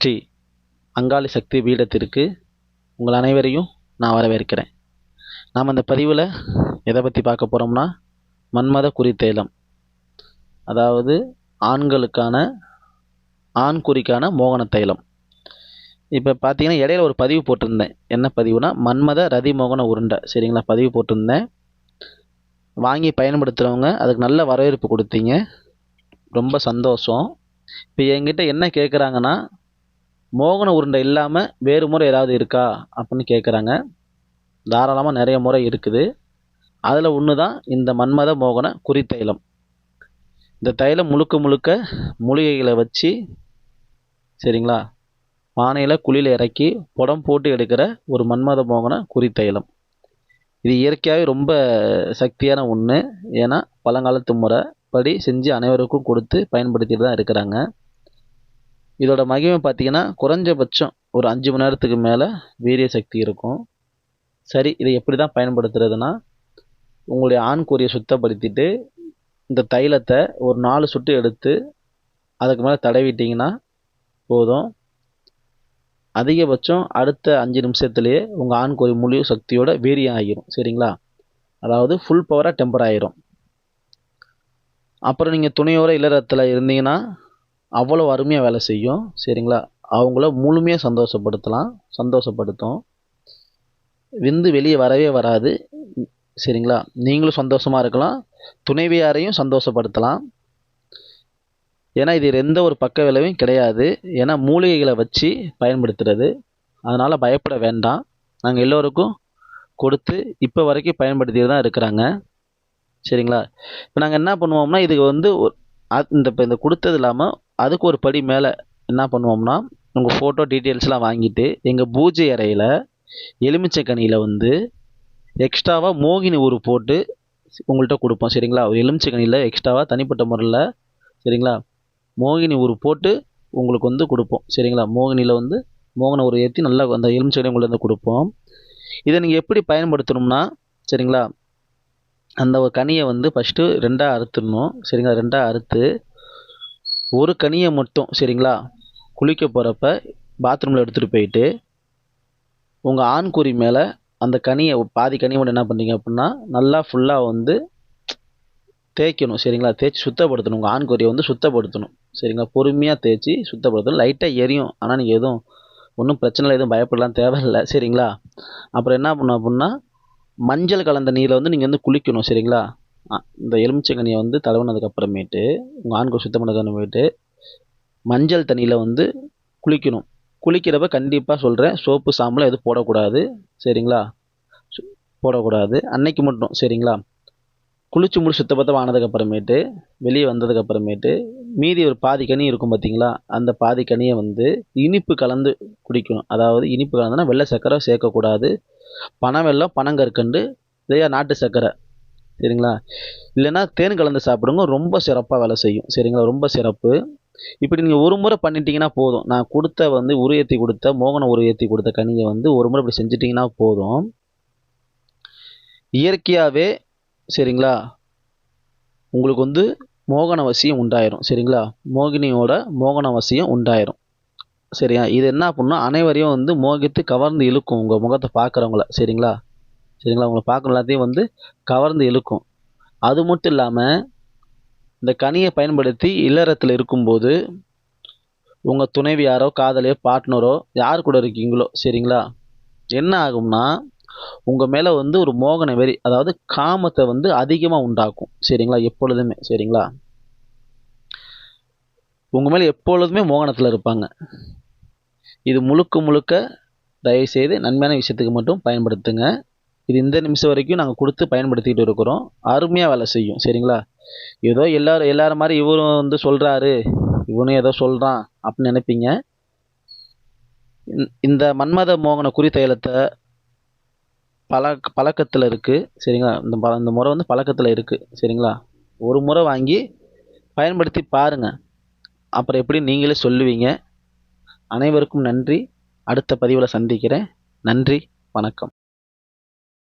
ஸ்ரீ அங்காளி சக்தி பீடத்திற்கு உங்கள் அனைவரையும் நான் வரவேற்கிறேன். நாம் இந்த பதிவில் எதை பற்றி பார்க்க போகிறோம்னா மன்மத குறித்தேலம். அதாவது ஆண்களுக்கான ஆண் குறிக்கான மோகன தைலம். இப்போ பார்த்தீங்கன்னா இடையில ஒரு பதிவு போட்டிருந்தேன். என்ன பதிவுனா மன்மத ரதி மோகன உருண்டை. சரிங்களா? பதிவு போட்டிருந்தேன். வாங்கி பயன்படுத்துகிறவங்க அதுக்கு நல்ல வரவேற்பு கொடுத்தீங்க. ரொம்ப சந்தோஷம். இப்போ என்கிட்ட என்ன கேட்குறாங்கன்னா மோகன உருண்டை இல்லாமல் வேறு முறை ஏதாவது இருக்கா அப்படின்னு கேட்குறாங்க தாராளமாக நிறைய முறை இருக்குது. அதில் ஒன்று தான் இந்த மன்மத மோகன குறித்தைலம் இந்த தைலம் முழுக்க முழுக்க மூலிகைகளை வச்சு சரிங்களா? பானையில் குழியில் இறக்கி புடம் போட்டு எடுக்கிற ஒரு மன்மத மோகன குறித்தைலம் இது இயற்கையாகவே ரொம்ப சக்தியான ஒன்று ஏன்னா பழங்காலத்து முறை படி செஞ்சு அனைவருக்கும் கொடுத்து பயன்படுத்திட்டு தான் இருக்கிறாங்க. இதோட மகிமை பார்த்தீங்கன்னா குறைஞ்சபட்சம் ஒரு அஞ்சு மணி நேரத்துக்கு மேலே வீரிய சக்தி இருக்கும். சரி இதை எப்படி தான் பயன்படுத்துறதுன்னா உங்களுடைய ஆண்கூறியை சுத்தப்படுத்திட்டு இந்த தைலத்தை ஒரு நாலு சுட்டு எடுத்து அதுக்கு மேலே தடவிட்டிங்கன்னா போதும். அதிகபட்சம் அடுத்த அஞ்சு நிமிஷத்துலேயே உங்கள் ஆண் கோரி முழு சக்தியோட வீரியம் ஆகிரும். சரிங்களா? அதாவது ஃபுல் பவராக டெம்பர் ஆகிரும் அப்புறம் நீங்கள் துணையோர இல்லறத்தில் இருந்தீங்கன்னா அவ்வளோ அருமையாக வேலை செய்யும். சரிங்களா? அவங்கள முழுமையாக சந்தோஷப்படுத்தலாம். சந்தோஷப்படுத்தும். விந்து வெளியே வரவே வராது. சரிங்களா? நீங்களும் சந்தோஷமாக இருக்கலாம். துணைவியாரையும் சந்தோஷப்படுத்தலாம். ஏன்னா இது எந்த ஒரு பக்க விளைவும் கிடையாது. ஏன்னா மூலிகைகளை வச்சு பயன்படுத்துறது. அதனால் பயப்பட வேண்டாம். நாங்கள் எல்லோருக்கும் கொடுத்து இப்போ வரைக்கும் பயன்படுத்திட்டு தான் இருக்கிறாங்க. சரிங்களா? இப்போ நாங்கள் என்ன பண்ணுவோம்னா இதுக்கு வந்து இந்த இப்போ இந்த கொடுத்தது இல்லாமல் அதுக்கு ஒரு படி மேலே என்ன பண்ணுவோம்னா உங்கள் ஃபோட்டோ டீட்டெயில்ஸ்லாம் வாங்கிட்டு எங்கள் பூஜை அறையில் எலுமிச்சை கனியில் வந்து எக்ஸ்ட்ராவாக மோகினி ஊர் போட்டு உங்கள்கிட்ட கொடுப்போம் சரிங்களா? ஒரு எலுமிச்சை கனியில் எக்ஸ்ட்ராவாக தனிப்பட்ட முறையில் சரிங்களா? மோகினி ஊர் போட்டு உங்களுக்கு வந்து கொடுப்போம் சரிங்களா? மோகினியில் வந்து மோகன உரு ஏற்றி நல்லா அந்த எலுமிச்சை கனி வந்து கொடுப்போம். இதை நீங்கள் எப்படி பயன்படுத்தணும்னா சரிங்களா? அந்த ஒரு கனியை வந்து ஃபஸ்ட்டு ரெண்டாக அறுத்துடணும் சரிங்களா? ரெண்டாக அறுத்து ஒரு கனியை மட்டும் சரிங்களா? குளிக்க போகிறப்ப பாத்ரூமில் எடுத்துகிட்டு போயிட்டு உங்கள் ஆண்குறி மேலே அந்த கனியை பாதி கனியை மட்டும் என்ன பண்ணுறீங்க அப்படின்னா நல்லா ஃபுல்லாக வந்து தேய்க்கணும் சரிங்களா? தேய்ச்சி சுத்தப்படுத்தணும். உங்கள் ஆண்குறியை வந்து சுத்தப்படுத்தணும் சரிங்களா? பொறுமையாக தேய்ச்சி சுத்தப்படுத்தணும். லைட்டாக எரியும். ஆனால் நீங்கள் எதுவும் ஒன்றும் பிரச்சனை இல்லை எதுவும் பயப்படலாம் தேவையில்லை சரிங்களா? அப்புறம் என்ன பண்ணணும் அப்படின்னா மஞ்சள் கலந்த நீரில் வந்து நீங்கள் வந்து குளிக்கணும் சரிங்களா? இந்த எலுமிச்சங்கனியை வந்து தடவுனதுக்கு அப்புறமேட்டு உங்கள் ஆண்கள் சுத்தம் பண்ணதுக்கப்புறமேட்டு மஞ்சள் தண்ணியில் வந்து குளிக்கணும். குளிக்கிறப்ப கண்டிப்பாக சொல்கிறேன் சோப்பு சாம்பலம் எதுவும் போடக்கூடாது. சரிங்களா? சு- போடக்கூடாது. அன்னைக்கு மட்டும் சரிங்களா? குளிச்சு முடிச்சு சுத்தபத்தம் ஆனதுக்கப்புறமேட்டு வெளியே வந்ததுக்கப்புறமேட்டு மீதி ஒரு பாதி கனி இருக்கும் பார்த்தீங்களா அந்த பாதி கனியை வந்து இனிப்பு கலந்து குடிக்கணும். அதாவது இனிப்பு கலந்துனா வெள்ளை சர்க்கரை சேர்க்கக்கூடாது. பனை வெள்ளம் பனங்கற்கண்டு இல்லையா நாட்டு சர்க்கரை. சரிங்களா? இல்லைன்னா தேன் கலந்து சாப்பிடுங்க ரொம்ப சிறப்பாக வேலை செய்யும். சரிங்களா? ரொம்ப சிறப்பு. இப்படி நீங்கள் ஒரு முறை பண்ணிட்டீங்கன்னா போதும். நான் கொடுத்த வந்து உரு ஏற்றி கொடுத்த மோகன உரு ஏற்றி கொடுத்த கனியை வந்து ஒரு முறை இப்படி செஞ்சிட்டிங்கன்னா போதும். இயற்கையாகவே சரிங்களா? உங்களுக்கு வந்து மோகன வசியம் உண்டாயிரும். சரிங்களா? மோகினியோட மோகன வசியம் உண்டாயிரும். சரியா? இது என்ன பண்ணும் அனைவரையும் வந்து மோகித்து கவர்ந்து இழுக்கும் உங்கள் முகத்தை பார்க்குறவங்கள. சரிங்களா? சரிங்களா? உங்களை பார்க்குற எல்லாத்தையும் வந்து கவர்ந்து இழுக்கும். அது மட்டும் இல்லாமல் இந்த கனியை பயன்படுத்தி இல்லறத்தில் இருக்கும்போது உங்கள் துணைவியாரோ காதலியோ பார்ட்னரோ யார் கூட இருக்கீங்களோ சரிங்களா? என்ன ஆகும்னா உங்கள் மேலே வந்து ஒரு மோகன வெறி அதாவது காமத்தை வந்து அதிகமாக உண்டாக்கும். சரிங்களா? எப்பொழுதுமே. சரிங்களா? உங்கள் மேலே எப்பொழுதுமே மோகனத்தில் இருப்பாங்க. இது முழுக்க முழுக்க தயவுசெய்து நன்மையான விஷயத்துக்கு மட்டும் பயன்படுத்துங்க. இது இந்த நிமிஷம் வரைக்கும் நாங்கள் கொடுத்து பயன்படுத்திக்கிட்டு இருக்கிறோம். அருமையாக வேலை செய்யும். சரிங்களா? ஏதோ எல்லாரும் எல்லாரும் மாதிரி இவரும் வந்து சொல்கிறாரு இவனும் ஏதோ சொல்கிறான் அப்படின்னு நினைப்பீங்க. இந்த- இந்த மன்மத மோகன குறி தைலத்தை பழக்கத்தில் இருக்குது சரிங்களா? இந்த ப இந்த முறை வந்து பழக்கத்தில் இருக்குது சரிங்களா? ஒரு முறை வாங்கி பயன்படுத்தி பாருங்கள் அப்புறம் எப்படி நீங்களே சொல்லுவீங்க. அனைவருக்கும் நன்றி. அடுத்த பதிவில் சந்திக்கிறேன். நன்றி. வணக்கம்.